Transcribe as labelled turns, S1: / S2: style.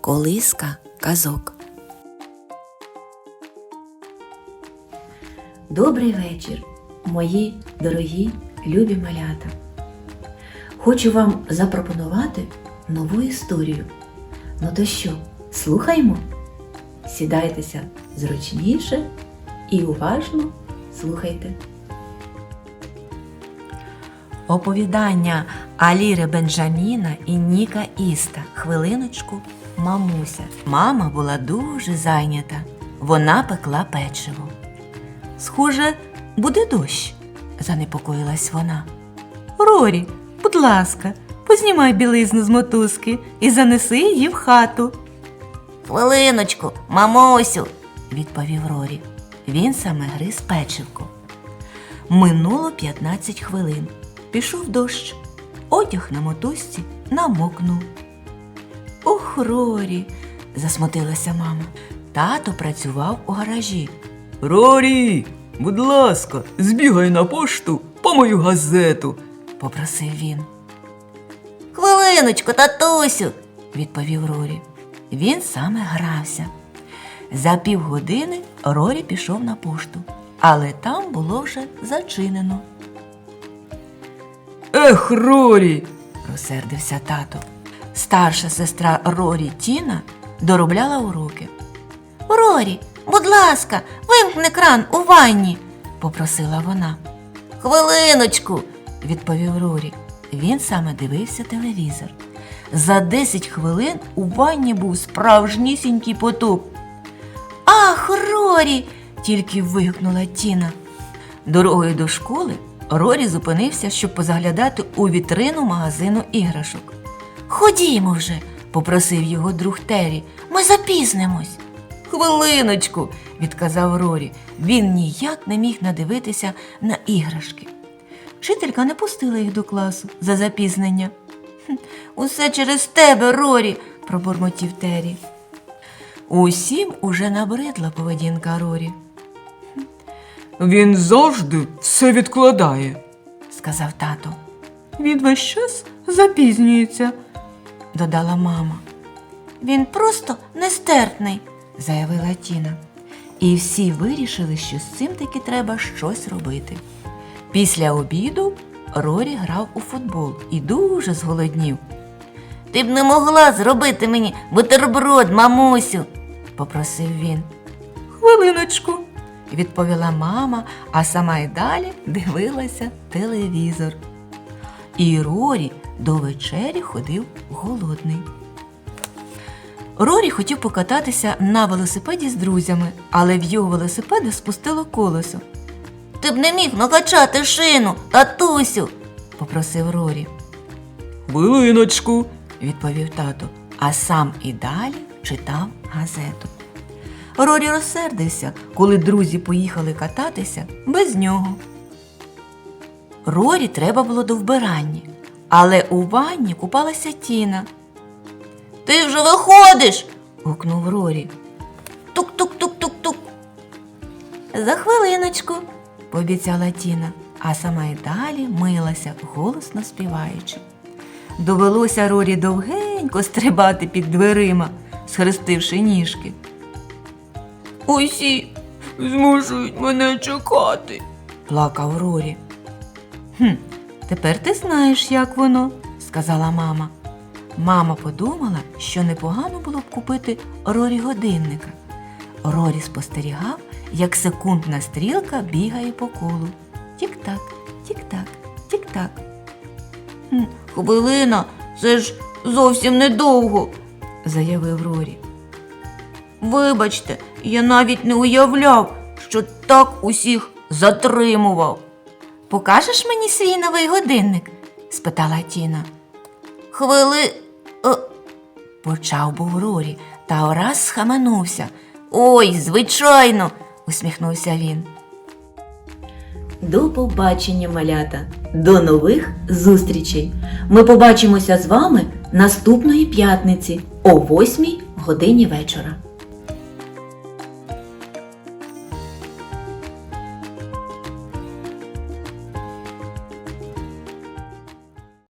S1: Колиска казок. Добрий вечір, мої дорогі любі малята. Хочу вам запропонувати нову історію. Ну то що, слухаймо? Сідайтеся зручніше і уважно слухайте. Оповідання Аліри Бенджаміна і Ніка Іста. Хвилиночку, мамуся. Мама була дуже зайнята. Вона пекла печиво. Схоже, буде дощ, занепокоїлась вона. Рорі, будь ласка, познімай білизну з мотузки і занеси її в хату. Хвилиночку, мамусю, відповів Рорі. Він саме гриз печивку. Минуло 15 хвилин. Пішов дощ. Одяг на мотузці намокнув. Ох, Рорі, засмутилася мама. Тато працював у гаражі.
S2: Рорі, будь ласка, збігай на пошту по мою газету.
S1: попросив він. Хвилиночку, татусю, відповів Рорі. Він саме грався. За півгодини Рорі пішов на пошту, але там було вже зачинено,
S2: Ех, Рорі,
S1: розсердився тато. Старша сестра Рорі Тіна доробляла уроки. Рорі, будь ласка, вимкни кран у ванні, попросила вона. Хвилиночку, відповів Рорі. Він саме дивився телевізор. За 10 хвилин у ванні був справжнісінький потоп. Ах, Рорі! тільки вигукнула Тіна. Дорогою до школи Рорі зупинився, щоб позаглядати у вітрину магазину іграшок. Ходімо вже, попросив його друг Террі. Ми запізнимось. Хвилиночку, відказав Рорі. Він ніяк не міг надивитися на іграшки. Вчителька не пустила їх до класу за запізнення. Усе через тебе, Рорі, пробурмотів Террі. Усім уже набридла поведінка Рорі,
S2: він завжди все відкладає.
S1: сказав тато,
S2: Він весь час запізнюється.
S1: Додала мама. Він просто нестерпний, заявила Тіна. І всі вирішили, що з цим таки треба щось робити. Після обіду Рорі грав у футбол і дуже зголоднів. Ти б не могла зробити мені бутерброд, мамусю, попросив він. Хвилиночку, відповіла мама, а сама й далі дивилася телевізор. І Рорі до вечері ходив голодний. Рорі хотів покататися на велосипеді з друзями, але в його велосипеда спустило колесо. Ти б не міг накачати шину, татусю, попросив Рорі,
S2: Хвилиночку.
S1: відповів тато, а сам і далі читав газету. Рорі розсердився, коли друзі поїхали кататися без нього. Рорі треба було до вбирання, але у ванні купалася Тіна. Ти вже виходиш. гукнув Рорі. Тук-тук-тук-тук-тук. За хвилиночку, пообіцяла Тіна, а сама й далі милася, голосно співаючи. Довелося Рорі довгенько стрибати під дверима, схрестивши ніжки. Усі
S2: Змушують мене чекати.
S1: плакав Рорі. Хм, тепер ти знаєш, як воно, сказала мама. Мама подумала, що непогано було б купити Рорі годинника. Рорі спостерігав, як секундна стрілка бігає по колу. Тік-так, тік-так, тік-так. Хвилина, це ж зовсім недовго, заявив Рорі. Вибачте, я навіть не уявляв, що так усіх затримував. Покажеш мені свій новий годинник? спитала Тіна. Хвили. О... почав був Рорі, та ораз схаменувся. Ой, звичайно, усміхнувся він. До побачення, малята, до нових зустрічей. Ми побачимося з вами наступної п'ятниці о 8 годині вечора.